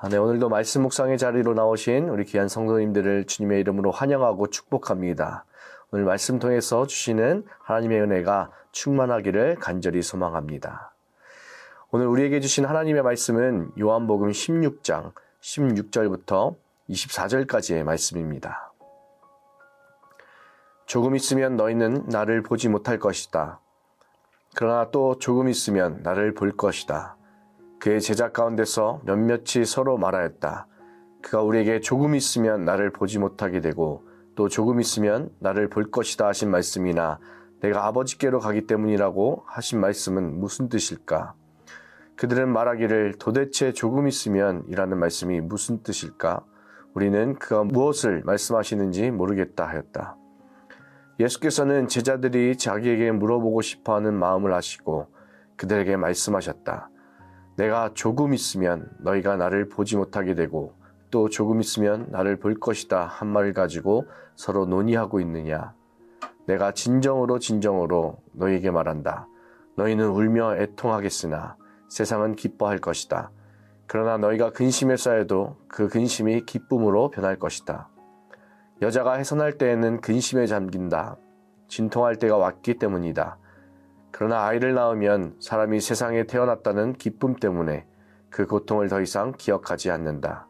아, 네, 오늘도 말씀 묵상의 자리로 나오신 우리 귀한 성도님들을 주님의 이름으로 환영하고 축복합니다. 오늘 말씀 통해서 주시는 하나님의 은혜가 충만하기를 간절히 소망합니다. 오늘 우리에게 주신 하나님의 말씀은 요한복음 16장 16절부터 24절까지의 말씀입니다. 조금 있으면 너희는 나를 보지 못할 것이다. 그러나 또 조금 있으면 나를 볼 것이다. 그의 제자 가운데서 몇몇이 서로 말하였다. 그가 우리에게 조금 있으면 나를 보지 못하게 되고 또 조금 있으면 나를 볼 것이다 하신 말씀이나 내가 아버지께로 가기 때문이라고 하신 말씀은 무슨 뜻일까? 그들은 말하기를 도대체 조금 있으면 이라는 말씀이 무슨 뜻일까? 우리는 그가 무엇을 말씀하시는지 모르겠다 하였다. 예수께서는 제자들이 자기에게 물어보고 싶어 하는 마음을 아시고 그들에게 말씀하셨다. 내가 조금 있으면 너희가 나를 보지 못하게 되고 또 조금 있으면 나를 볼 것이다 한 말을 가지고 서로 논의하고 있느냐. 내가 진정으로 진정으로 너희에게 말한다. 너희는 울며 애통하겠으나 세상은 기뻐할 것이다. 그러나 너희가 근심에 쌓여도 그 근심이 기쁨으로 변할 것이다. 여자가 해산할 때에는 근심에 잠긴다. 진통할 때가 왔기 때문이다. 그러나 아이를 낳으면 사람이 세상에 태어났다는 기쁨 때문에 그 고통을 더 이상 기억하지 않는다.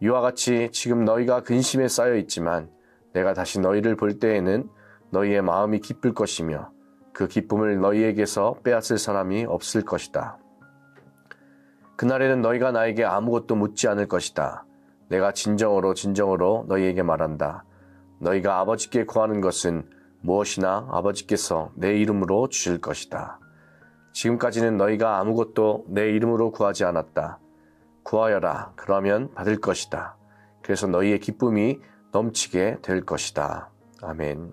이와 같이 지금 너희가 근심에 쌓여 있지만 내가 다시 너희를 볼 때에는 너희의 마음이 기쁠 것이며 그 기쁨을 너희에게서 빼앗을 사람이 없을 것이다. 그날에는 너희가 나에게 아무것도 묻지 않을 것이다. 내가 진정으로 진정으로 너희에게 말한다. 너희가 아버지께 구하는 것은 무엇이나 아버지께서 내 이름으로 주실 것이다. 지금까지는 너희가 아무것도 내 이름으로 구하지 않았다. 구하여라. 그러면 받을 것이다. 그래서 너희의 기쁨이 넘치게 될 것이다. 아멘.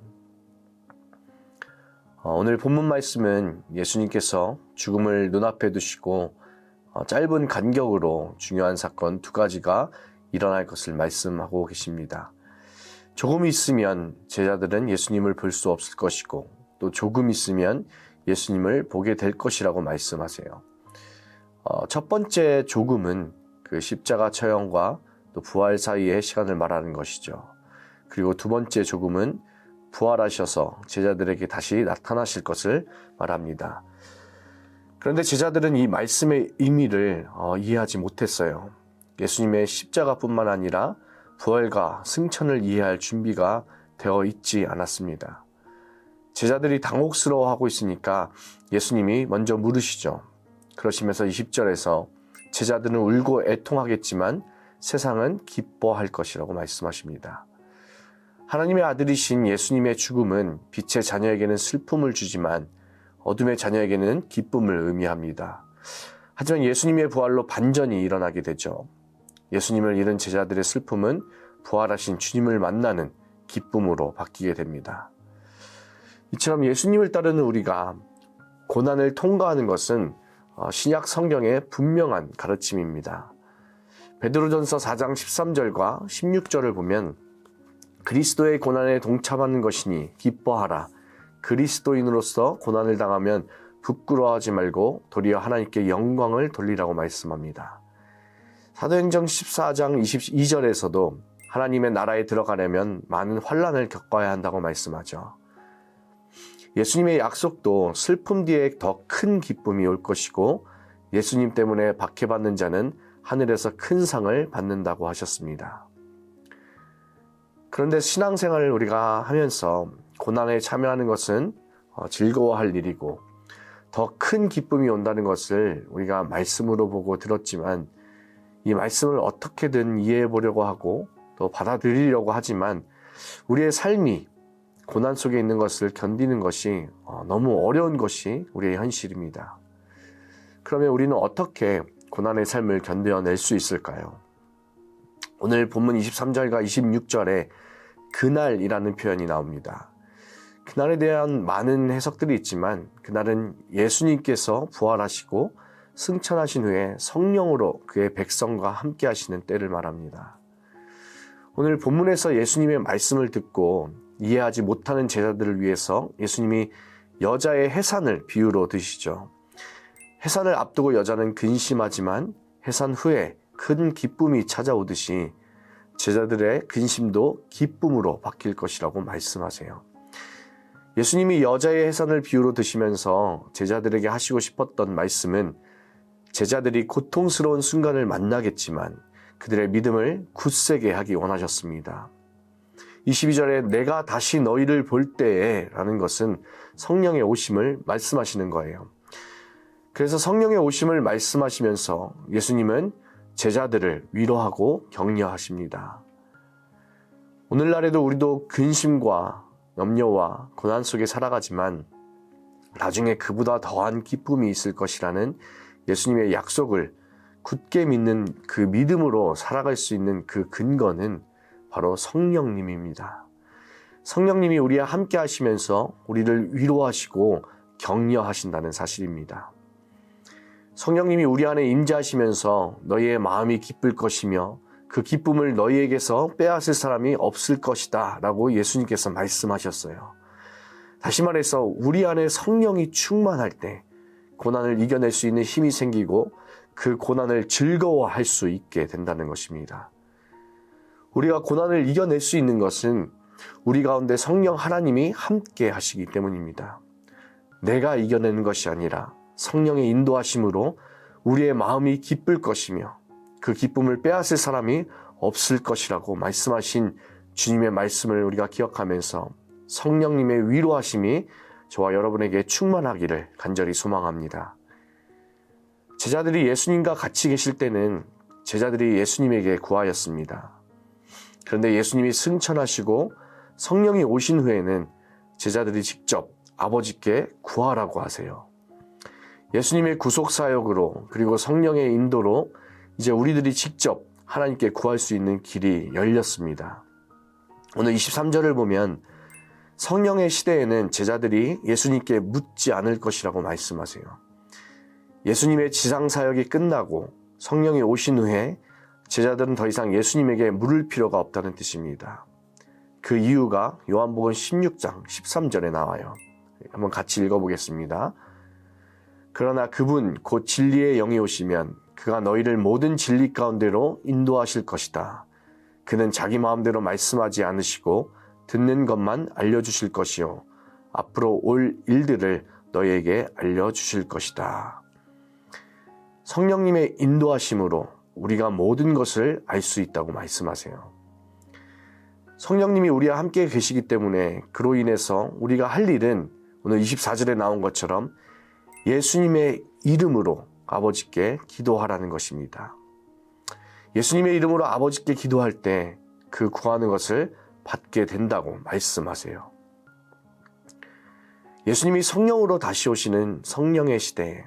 어, 오늘 본문 말씀은 예수님께서 죽음을 눈앞에 두시고 어, 짧은 간격으로 중요한 사건 두 가지가 일어날 것을 말씀하고 계십니다. 조금 있으면 제자들은 예수님을 볼 수 없을 것이고 또 조금 있으면 예수님을 보게 될 것이라고 말씀하세요. 어, 첫 번째 조금은 그 십자가 처형과 또 부활 사이의 시간을 말하는 것이죠. 그리고 두 번째 조금은 부활하셔서 제자들에게 다시 나타나실 것을 말합니다. 그런데 제자들은 이 말씀의 의미를 어, 이해하지 못했어요. 예수님의 십자가뿐만 아니라 부활과 승천을 이해할 준비가 되어 있지 않았습니다. 제자들이 당혹스러워하고 있으니까 예수님이 먼저 물으시죠. 그러시면서 20절에서 제자들은 울고 애통하겠지만 세상은 기뻐할 것이라고 말씀하십니다. 하나님의 아들이신 예수님의 죽음은 빛의 자녀에게는 슬픔을 주지만 어둠의 자녀에게는 기쁨을 의미합니다. 하지만 예수님의 부활로 반전이 일어나게 되죠. 예수님을 잃은 제자들의 슬픔은 부활하신 주님을 만나는 기쁨으로 바뀌게 됩니다. 이처럼 예수님을 따르는 우리가 고난을 통과하는 것은 어, 신약 성경의 분명한 가르침입니다. 베드로전서 4장 13절과 16절을 보면 그리스도의 고난에 동참하는 것이니 기뻐하라. 그리스도인으로서 고난을 당하면 부끄러워하지 말고 도리어 하나님께 영광을 돌리라고 말씀합니다. 사도행전 14장 22절에서도 하나님의 나라에 들어가려면 많은 환란을 겪어야 한다고 말씀하죠. 예수님의 약속도 슬픔 뒤에 더 큰 기쁨이 올 것이고 예수님 때문에 박해받는 자는 하늘에서 큰 상을 받는다고 하셨습니다. 그런데 신앙생활을 우리가 하면서 고난에 참여하는 것은 어, 즐거워할 일이고 더 큰 기쁨이 온다는 것을 우리가 말씀으로 보고 들었지만 이 말씀을 어떻게든 이해해 보려고 하고 또 받아들이려고 하지만 우리의 삶이 고난 속에 있는 것을 견디는 것이 어, 너무 어려운 것이 우리의 현실입니다. 그러면 우리는 어떻게 고난의 삶을 견뎌낼 수 있을까요? 오늘 본문 23절과 26절에 그날이라는 표현이 나옵니다. 그날에 대한 많은 해석들이 있지만 그날은 예수님께서 부활하시고 승천하신 후에 성령으로 그의 백성과 함께 하시는 때를 말합니다. 오늘 본문에서 예수님의 말씀을 듣고 이해하지 못하는 제자들을 위해서 예수님이 여자의 해산을 비유로 드시죠. 해산을 앞두고 여자는 근심하지만 해산 후에 큰 기쁨이 찾아오듯이 제자들의 근심도 기쁨으로 바뀔 것이라고 말씀하세요. 예수님이 여자의 해산을 비유로 드시면서 제자들에게 하시고 싶었던 말씀은 제자들이 고통스러운 순간을 만나겠지만 그들의 믿음을 굳세게 하기 원하셨습니다. 22절에 내가 다시 너희를 볼 때에 라는 것은 성령의 오심을 말씀하시는 거예요. 그래서 성령의 오심을 말씀하시면서 예수님은 제자들을 위로하고 격려하십니다. 오늘날에도 우리도 근심과 염려와 고난 속에 살아가지만 나중에 그보다 더한 기쁨이 있을 것이라는 예수님의 약속을 굳게 믿는 그 믿음으로 살아갈 수 있는 그 근거는 바로 성령님입니다. 성령님이 우리와 함께 하시면서 우리를 위로하시고 격려하신다는 사실입니다. 성령님이 우리 안에 임재하시면서 너희의 마음이 기쁠 것이며 그 기쁨을 너희에게서 빼앗을 사람이 없을 것이다 라고 예수님께서 말씀하셨어요. 다시 말해서 우리 안에 성령이 충만할 때 고난을 이겨낼 수 있는 힘이 생기고 그 고난을 즐거워할 수 있게 된다는 것입니다. 우리가 고난을 이겨낼 수 있는 것은 우리 가운데 성령 하나님이 함께 하시기 때문입니다. 내가 이겨내는 것이 아니라 성령의 인도하심으로 우리의 마음이 기쁠 것이며 그 기쁨을 빼앗을 사람이 없을 것이라고 말씀하신 주님의 말씀을 우리가 기억하면서 성령님의 위로하심이 저와 여러분에게 충만하기를 간절히 소망합니다. 제자들이 예수님과 같이 계실 때는 제자들이 예수님에게 구하였습니다. 그런데 예수님이 승천하시고 성령이 오신 후에는 제자들이 직접 아버지께 구하라고 하세요. 예수님의 구속 사역으로 그리고 성령의 인도로 이제 우리들이 직접 하나님께 구할 수 있는 길이 열렸습니다. 오늘 23절을 보면 성령의 시대에는 제자들이 예수님께 묻지 않을 것이라고 말씀하세요. 예수님의 지상 사역이 끝나고 성령이 오신 후에 제자들은 더 이상 예수님에게 물을 필요가 없다는 뜻입니다. 그 이유가 요한복음 16장 13절에 나와요. 한번 같이 읽어보겠습니다. 그러나 그분 곧 진리의 영이 오시면 그가 너희를 모든 진리 가운데로 인도하실 것이다. 그는 자기 마음대로 말씀하지 않으시고 듣는 것만 알려주실 것이요. 앞으로 올 일들을 너희에게 알려주실 것이다. 성령님의 인도하심으로 우리가 모든 것을 알 수 있다고 말씀하세요. 성령님이 우리와 함께 계시기 때문에 그로 인해서 우리가 할 일은 오늘 24절에 나온 것처럼 예수님의 이름으로 아버지께 기도하라는 것입니다. 예수님의 이름으로 아버지께 기도할 때 그 구하는 것을 받게 된다고 말씀하세요. 예수님이 성령으로 다시 오시는 성령의 시대에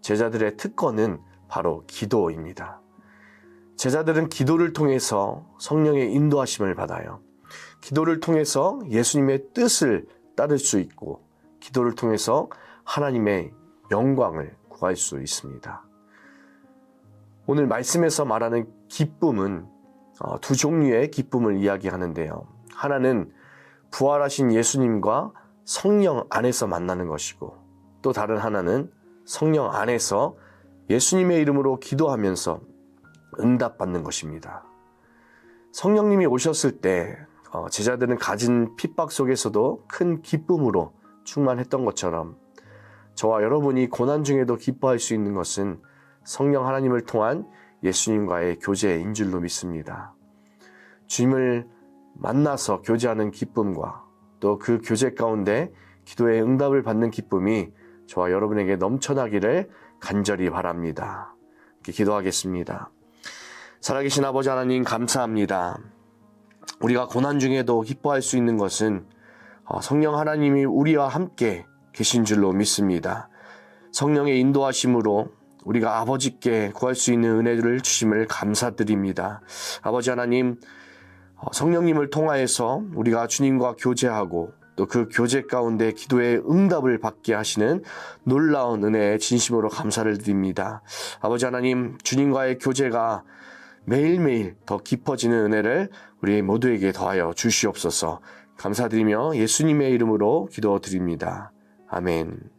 제자들의 특권은 바로 기도입니다. 제자들은 기도를 통해서 성령의 인도하심을 받아요. 기도를 통해서 예수님의 뜻을 따를 수 있고, 기도를 통해서 하나님의 영광을 구할 수 있습니다. 오늘 말씀에서 말하는 기쁨은 어, 두 종류의 기쁨을 이야기하는데요. 하나는 부활하신 예수님과 성령 안에서 만나는 것이고 또 다른 하나는 성령 안에서 예수님의 이름으로 기도하면서 응답받는 것입니다. 성령님이 오셨을 때 어, 제자들은 가진 핍박 속에서도 큰 기쁨으로 충만했던 것처럼 저와 여러분이 고난 중에도 기뻐할 수 있는 것은 성령 하나님을 통한 예수님과의 교제인 줄로 믿습니다. 주님을 만나서 교제하는 기쁨과 또 그 교제 가운데 기도의 응답을 받는 기쁨이 저와 여러분에게 넘쳐나기를 간절히 바랍니다. 기도하겠습니다. 살아계신 아버지 하나님 감사합니다. 우리가 고난 중에도 기뻐할 수 있는 것은 어, 성령 하나님이 우리와 함께 계신 줄로 믿습니다. 성령의 인도하심으로 우리가 아버지께 구할 수 있는 은혜를 주심을 감사드립니다. 아버지 하나님, 어, 성령님을 통하여서 우리가 주님과 교제하고 또 그 교제 가운데 기도의 응답을 받게 하시는 놀라운 은혜에 진심으로 감사를 드립니다. 아버지 하나님, 주님과의 교제가 매일매일 더 깊어지는 은혜를 우리 모두에게 더하여 주시옵소서 감사드리며 예수님의 이름으로 기도드립니다. 아멘.